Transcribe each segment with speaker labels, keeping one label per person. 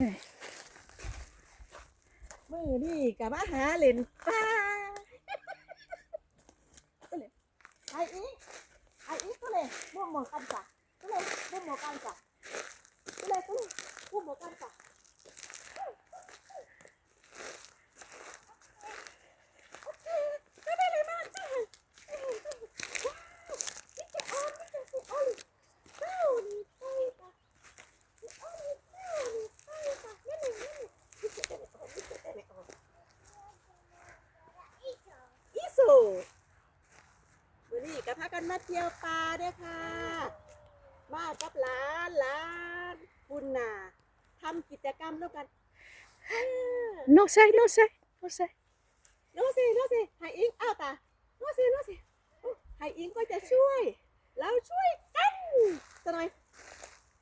Speaker 1: มือนี่กับมาหาเล่นปลาไอ้อีไอ้อีก็เลยบ่หมอกันจ้ะก็เลยบ่หมอกันจ้ะก็เลยก็เลยบ่หมอกันจ้ะก็ได้เลยมากจ้ะนี่จะออนนี่จะสิออนเจ้านี่ไปจ้ะนี่ออนนี่เจ้านี่ไปจ้ะนี่นี่นี่นี่จะได้ไม่ออนนี่จะได้ไม่ออน อีสุวันนี้ ก็พากันมาเที่ยวปลาเด้อค่ะ มากับหลานหลานคุณน่ะทำกิจกรรมร่วมกัน
Speaker 2: No sé, no sé, no sé.
Speaker 1: โนสิโนสิไฮอิงอ้าวตาโนสิโนสิไฮอิงก็จะช่วย เราช่วยกันสหน่อย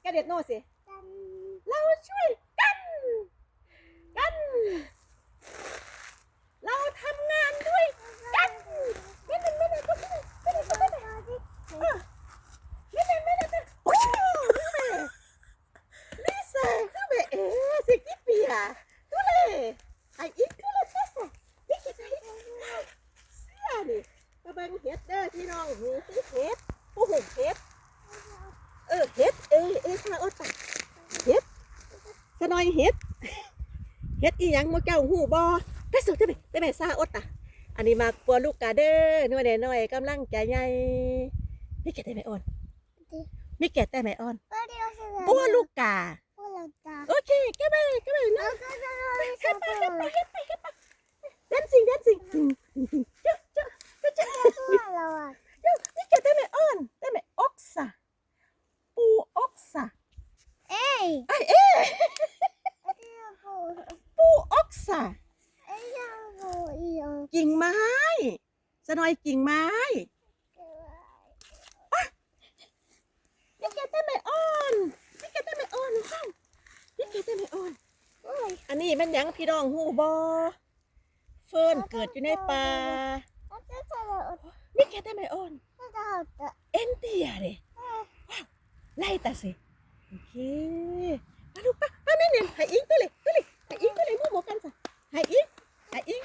Speaker 1: กระเด็ดโนสิเราช่วยกัน กัน เราทำงานด้วยกันไม่เป็นไม่เป็นไม่เป็นไม่เป็นไม่เป็นไม่เป็นไม่เป็นโอ้ยลิซ่าคือแบบเอ๋สิกี่ปีอะทุเรศไออีกทุเรศเสะนี่กี่ใจเสียนี่มาเบิ่งเฮ็ดเด้อพี่น้องหูคือเฮ็ดผู้หูเฮ็ด เออเฮ็ดเออเอค่ะโอ้ตายเฮ็ดสนอยเฮ็ดเฮ็ดอีหยังโมเจ้าหูบ่ไปสุดได้ไหมได้ไหมซาอดตาอันนี้มากลัวลูกกาเด้อน้อยแน่น้อยกำลังใจใหญ่มีแก่ได้ไหมอ่อนมีแก่ได้ไหมอ่อนปัวลูกกาโอเคแกไปแกไปนะเฮ็ดไปเฮ็ดไปเฮ็ดไปเฮ็ดไปแดนซิงแดนซิงเจ้าเจ้าเจ้าเจ้าเจ้ามีแก่ได้ไหมอ่อนได้ไหมอกซะปูอกซะไอเอ๊ะปูอกซะกิ่งไม้ สะน่อยกิ่งไม้มีแก่ได้ไหมอ่อนมีแก่ได้ไหมอ่อนเฮ้ามีแก่ได้ไหมอ่อน อันนี้มันหยังพี่น้องหูบอเฟิร์นเกิดอยู่ในป่านี่แค่ได้ไหมอ่อนเอ็นเตียเด้ว้าวไล่ตาสิโอเคมาลูป้าป้าแม่เนี่ยหายอิงตัวเลยตัวเลยหายอิงตัวเลยมู่หมกันสะหายอิงหายอิง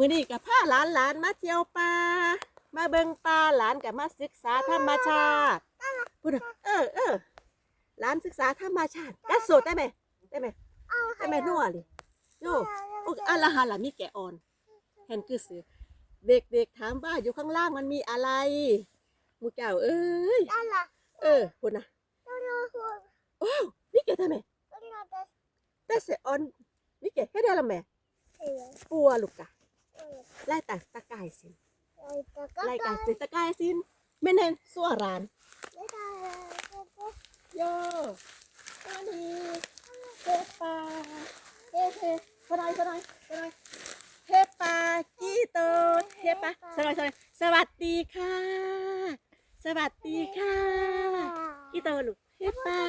Speaker 1: มือนี้กับพาหลานหลานมาเที่ยวป่ามาเบิ่งป่าหลานกับมาศึกษาธรรมชาติพูดเออเออหลานศึกษาธรรมชาติกัดโสดได้ไหมได้ไหมได้ไหมนัวเลยโยโอ้อะละฮะล่ะมีแกอ่อนเห็นคือสือเด็กๆถามว่าอยู่ข้างล่างมันมีอะไรหมูเจ้าเอ้ยเออคุณนะโอ้าวมีแกทำไมแต่เสอ่อนมีแกให้ได้ละแม่ปัวลูกกะ ไล่ตาตะกายสินไล่กายสินตะกายสินไม่เน้นสัวรานโยอันนี้เทปาเฮ้เฮ้สไลด์สไลด์สไลด์เทปากีโตเทปาสไลด์สไลด์สวัสดีค่ะ สวัสดีค่ะกีโตลูกเทปา